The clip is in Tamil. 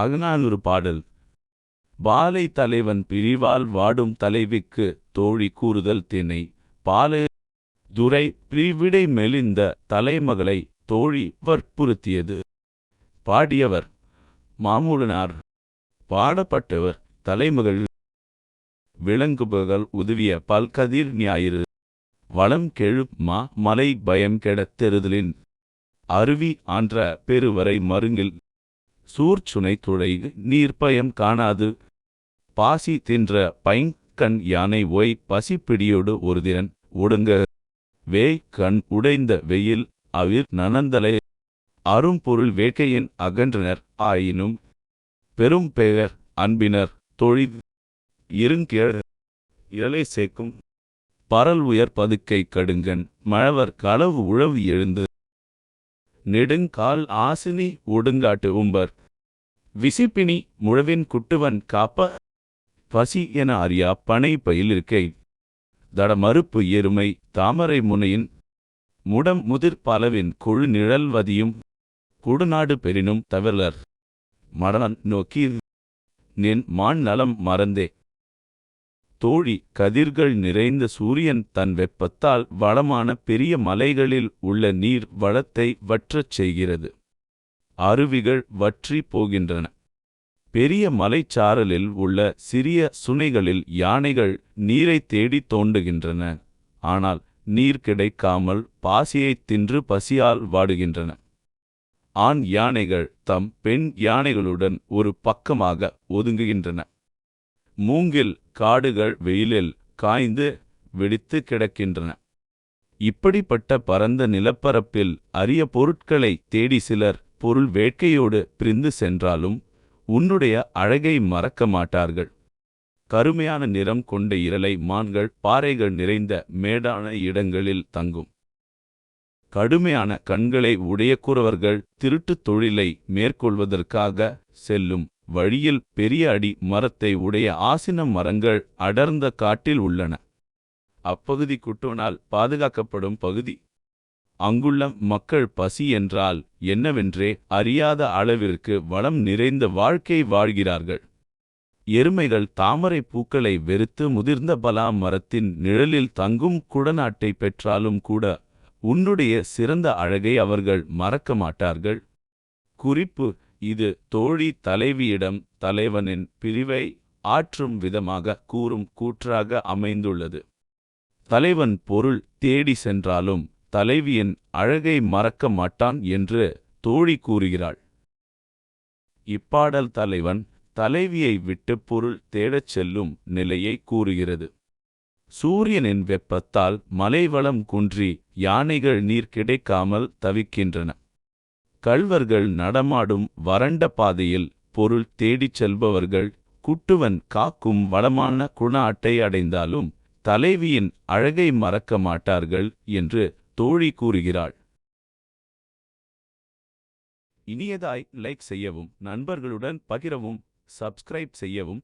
அகநானூறு பாடல். பாலை தலைவன் பிரிவால் வாடும் தலைவிக்கு தோழி கூறுதல் தினை பாலை துரை பிரிவிடை மெலிந்த தலைமகளை தோழி வற்புறுத்தியது. பாடியவர் மாமூலனார். பாடப்பட்டவர் தலைமகள். விலங்குபகல் உதவிய பல்கதிர் ஞாயிறு. வளம் கெழு மா மலை பயம் கெடத் தெருதலின். அருவி ஆன்ற பெருவரை மருங்கில் சூர்ச்சுனை துளை நீர்ப்பயம் காணாது. பாசி தின்ற பைங்கண் யானை ஒய் பசிப்பிடியோடு ஒருதிறன் ஒடுங்க. வேய் கண் உடைந்த வெயில் அவிர் நனந்தலை. அரும்பொருள் வேட்கையின் அகன்றனர் ஆயினும் பெரும் பெயர் அன்பினர் தொழில் இருங்கிழ இரலை சேர்க்கும். பரல் உயர் பதுக்கை கடுங்கன் மழவர் களவு உழவு எழுந்து நெடுங்கால் ஆசினி ஒடுங்காட்டு உம்பர். விசிப்பினி முழவின் குட்டுவன் காப்ப. பசி என அறியா பனை பயிலிருக்கை தட மறுப்பு எருமை தாமரை முனையின். முடம் முதிர் பலவின் கொழு நிழல்வதியும் குடுநாடு பெறினும் தவிரலர் மடனன் நோக்கி நின் மான் நலம் மறந்தே. தோழி கதிர்கள் நிறைந்த சூரியன் தன் வெப்பத்தால் வளமான பெரிய மலைகளில் உள்ள நீர் வளத்தை வற்றச் செய்கிறது. அருவிகள் வற்றி போகின்றன. பெரிய மலைச்சாரலில் உள்ள சிறிய சுனைகளில் யானைகள் நீரை தேடி தோண்டுகின்றன. ஆனால் நீர் கிடைக்காமல் பாசியைத் தின்று பசியால் வாடுகின்றன. ஆண் யானைகள் தம் பெண் யானைகளுடன் ஒரு பக்கமாக ஒதுங்குகின்றன. மூங்கில் காடுகள் வெயிலில் காய்ந்து வெடித்து கிடக்கின்றன. இப்படிப்பட்ட பரந்த நிலப்பரப்பில் அரிய பொருட்களை தேடி சிலர் பொருள் வேட்கையோடு பிரிந்து சென்றாலும் உன்னுடைய அழகை மறக்க மாட்டார்கள். கருமையான நிறம் கொண்ட இரலை மான்கள் பாறைகள் நிறைந்த மேடான இடங்களில் தங்கும். கடுமையான கண்களை உடைய குறவர்கள் திருட்டுத் தொழிலை மேற்கொள்வதற்காக செல்லும் வழியில் பெரிய அடி மரத்தை உடைய ஆசின மரங்கள் அடர்ந்த காட்டில் உள்ளன. அப்பகுதி குட்டோனால் பாதுகாக்கப்படும் பகுதி. அங்குள்ள மக்கள் பசி என்றால் என்னவென்றே அறியாத அளவிற்கு வளம் நிறைந்த வாழ்க்கை வாழ்கிறார்கள். எருமைகள் தாமரை பூக்களை வெறுத்து முதிர்ந்த பலா மரத்தின் நிழலில் தங்கும் குடநாட்டை பெற்றாலும் கூட உன்னுடைய சிறந்த அழகை அவர்கள் மறக்க மாட்டார்கள். குறிப்பு இது தோழி தலைவியிடம் தலைவனின் பிரிவை ஆற்றும் விதமாக கூறும் கூற்றாக அமைந்துள்ளது. தலைவன் பொருள் தேடி சென்றாலும் தலைவியின் அழகை மறக்க மாட்டான் என்று தோழி கூறுகிறாள். இப்பாடல் தலைவன் தலைவியை விட்டு பொருள் தேடச் செல்லும் நிலையை கூறுகிறது. சூரியனின் வெப்பத்தால் மலைவளம் குன்றி யானைகள் நீர் கிடைக்காமல் தவிக்கின்றன. கள்வர்கள் நடமாடும் வறண்ட பாதையில் பொருள் தேடிச் செல்பவர்கள் குட்டுவன் காக்கும் வளமான குண அட்டை அடைந்தாலும் தலைவியின் அழகை மறக்க மாட்டார்கள் என்று தோழி கூறுகிறாள். இனியதாய் லைக் செய்யவும் நண்பர்களுடன் பகிரவும் சப்ஸ்கிரைப் செய்யவும்